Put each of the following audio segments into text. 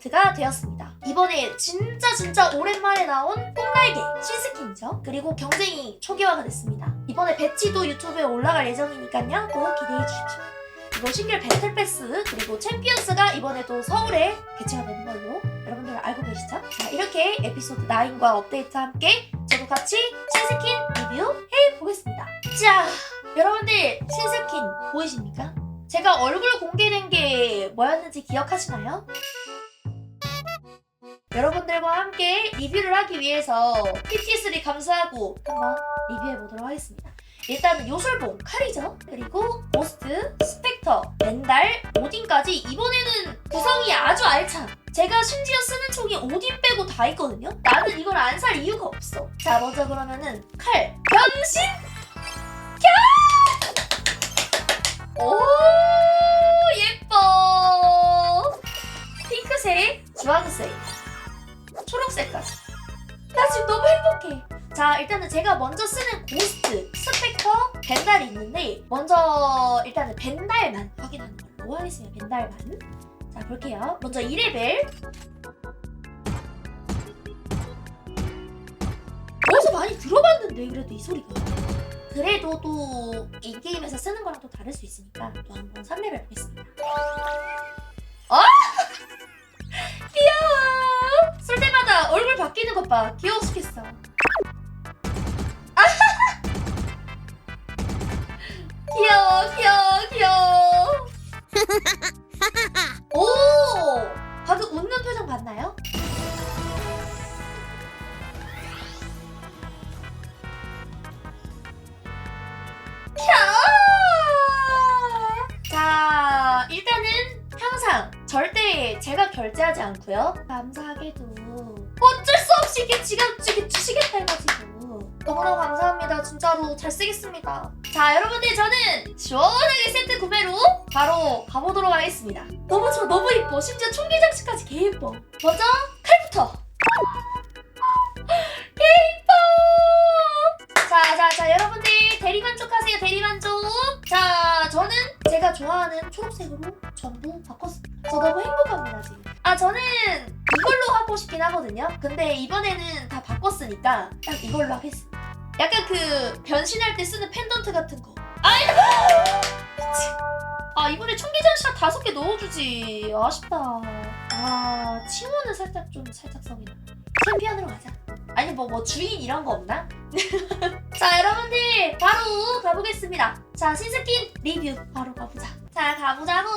업데이트가 되었습니다. 이번에 진짜 진짜 오랜만에 나온 뽕날개 신스킨이죠. 그리고 경쟁이 초기화가 됐습니다. 이번에 배치도 유튜브에 올라갈 예정이니까요. 꼭 기대해 주십시오. 그리고 싱글 배틀 패스 그리고 챔피언스가 이번에 또 서울에 개최가 되는 걸로 여러분들 알고 계시죠? 자 이렇게 에피소드 9과 업데이트 함께 저도 같이 신스킨 리뷰 해 보겠습니다. 자 여러분들 신스킨 보이십니까? 제가 얼굴 공개된 게 뭐였는지 기억하시나요? 여러분들과 함께 리뷰를 하기 위해서 PT3 감사하고 한번 리뷰해보도록 하겠습니다. 일단은 요술봉, 칼이죠. 그리고 모스트, 스펙터, 멘달, 오딘까지 이번에는 구성이 아주 알찬. 제가 심지어 쓰는 총이 오딘 빼고 다 있거든요. 나는 이걸 안 살 이유가 없어. 자, 먼저 그러면은 칼, 변신, 캬! 오, 예뻐. 핑크색, 주황색, 초록색까지. 나 지금 너무 행복해. 자, 일단은 제가 먼저 쓰는 고스트, 스펙터, 벤달이 있는데 먼저 일단은 벤달만 확인하는 걸로 하겠습니다. 벤달만. 자, 볼게요. 먼저 2레벨. 어디서 많이 들어봤는데 그래도 이 소리가. 그래도 또 인게임에서 쓰는 거랑 또 다를 수 있으니까 또 한번 3레벨 보겠습니다. 어? 봐. 귀여워 죽겠어. 귀여워, 귀여워, 귀여워. 오! 방금 웃는 표정 봤나요? 캬! 자, 일단은 항상 절대 제가 결제하지 않고요. 감사하게도 어쩔 수 없이 이렇게 지갑 이렇게 주시겠다 해가지고 너무너무 감사합니다. 진짜로 잘 쓰겠습니다. 자, 여러분들 저는 시원하게 세트 구매로 바로 가보도록 하겠습니다. 너무 좋아, 너무 이뻐. 심지어 총기 장식까지 개 예뻐. 먼저 칼부터. 개 이뻐. 자, 자, 자, 여러분들 대리만족하세요. 대리만족. 자, 저는 제가 좋아하는 초록색으로 전부 바꿨습니다. 저 너무 행복합니다 지금. 아, 저는 하고 싶긴 하거든요. 근데 이번에는 다 바꿨으니까 딱 이걸로 하겠습니다. 약간 그 변신할 때 쓰는 펜던트 같은 거. 아이고! 미치. 아 이번에 총기장샷 다섯 개 넣어주지. 아쉽다. 아 칭호는 살짝 좀 살짝 성이나. 챔피언으로 가자. 아니 뭐뭐 주인 이런 거 없나? 자 여러분들 바로 가보겠습니다. 자 신스킨 리뷰 바로 가보자. 자 가보자고.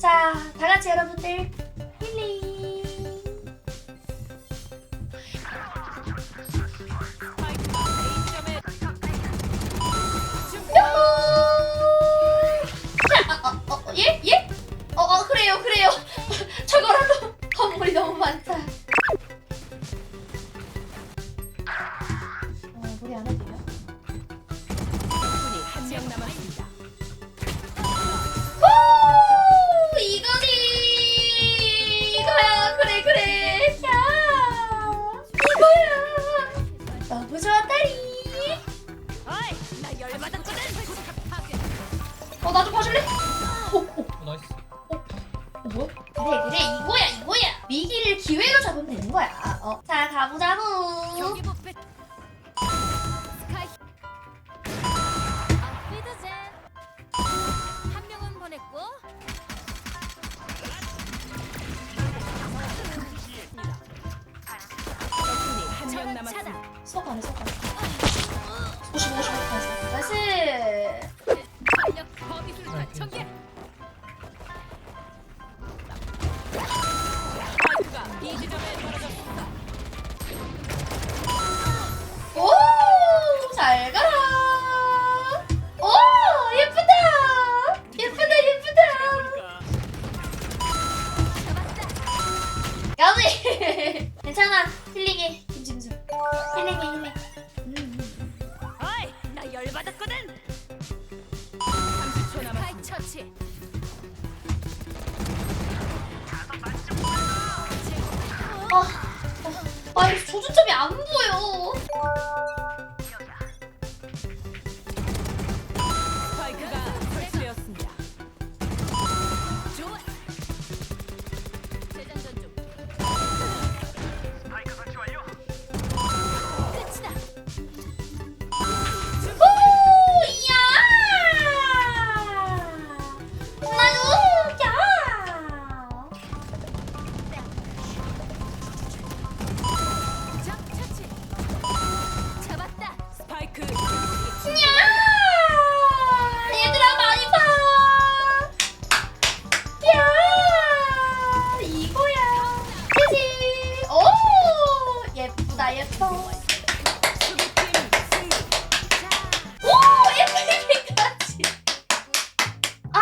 자 다 같이 여러분들 힐링. 좋았다리. 어이, 나 열받았거든. 어, 나 좀 봐줄래? 어, 어, 어, 나이스. 어, 뭐야? 그래, 그래, 이거야, 이거야. 위기를 기회로 잡으면 되는 거야. 어, 자, 가보자고. 경기 부패. 스카이. 아, 피드젠. 한 명은 보냈고. 적군이 한명 남았습니다. 속 안에 속 안에. 힐링 오 예쁘게까지. 아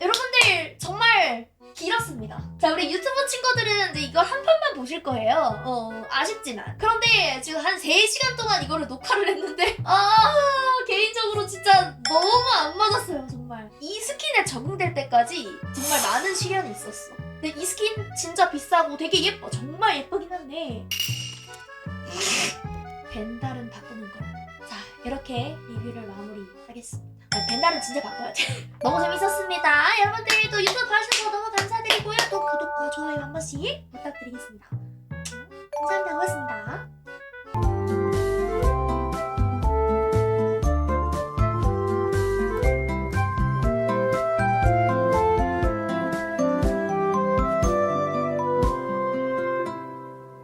여러분들 정말 길었습니다. 자 우리 유튜브 친구들은 이제 이걸 한 편만 보실 거예요. 어 아쉽지만 그런데 지금 한 3시간 동안 이거를 녹화를 했는데 아 개인적으로 진짜 너무 안 맞았어요 정말. 이 스킨에 적응될 때까지 정말 많은 시련이 있었어. 근데 이 스킨 진짜 비싸고 되게 예뻐. 정말 예쁘긴 한데 벤달은 바꾸는 걸. 자, 이렇게 리뷰를 마무리하겠습니다. 아, 벤달은 진짜 바꿔야 돼. 너무 재밌었습니다. 여러분들 또 유튜브 봐주셔서 너무 감사드리고요. 또 구독과 좋아요 한 번씩 부탁드리겠습니다. 감사합니다. 고맙습니다.